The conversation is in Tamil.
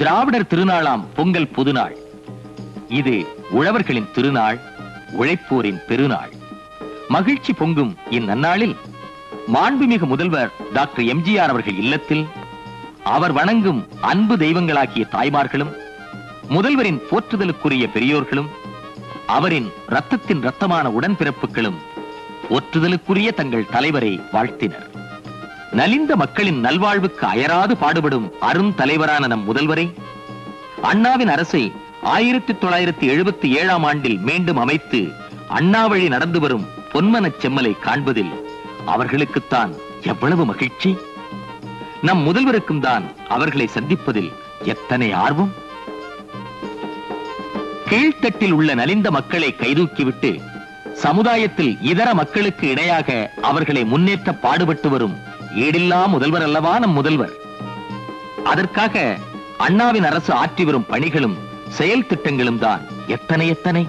திராவிடர் திருநாளாம் பொங்கல் புதுநாள். இது உழவர்களின் திருநாள் உழைப்போரின் பெருநாள். மகிழ்ச்சி பொங்கும் இந்நன்னாளில் மாண்புமிகு முதல்வர் டாக்டர் எம்ஜிஆர் அவர்கள் இல்லத்தில் அவர் வணங்கும் அன்பு தெய்வங்களாகிய தாய்மார்களும் முதல்வரின் போற்றுதலுக்குரிய பெரியோர்களும் அவரின் ரத்தத்தின் ரத்தமான உடன்பிறப்புகளும் ஒற்றுதலுக்குரிய தங்கள் தலைவரை வாழ்த்தினர். நலிந்த மக்களின் நல்வாழ்வுக்கு அயராது பாடுபடும் அரும் தலைவரான நம் முதல்வரை அண்ணாவின் அரசை ஆயிரத்தி தொள்ளாயிரத்தி எழுபத்தி ஏழாம் ஆண்டில் மீண்டும் அமைத்து அண்ணா வழி நடந்து வரும் பொன்மனச் செம்மலை காண்பதில் அவர்களுக்குத்தான் எவ்வளவு மகிழ்ச்சி? நம் முதல்வருக்கும் தான் அவர்களை சந்திப்பதில் எத்தனை ஆர்வம்? கீழ்த்தட்டில் உள்ள நலிந்த மக்களை கைதூக்கிவிட்டு சமுதாயத்தில் இதர மக்களுக்கு இணையாக அவர்களை முன்னேற்ற பாடுபட்டு வரும் ஈடில்லா முதல்வர் அல்லவா நம் முதல்வர்? அதற்காக அண்ணாவின் அரசு ஆற்றி வரும் பணிகளும் செயல் திட்டங்களும் தான் எத்தனை எத்தனை?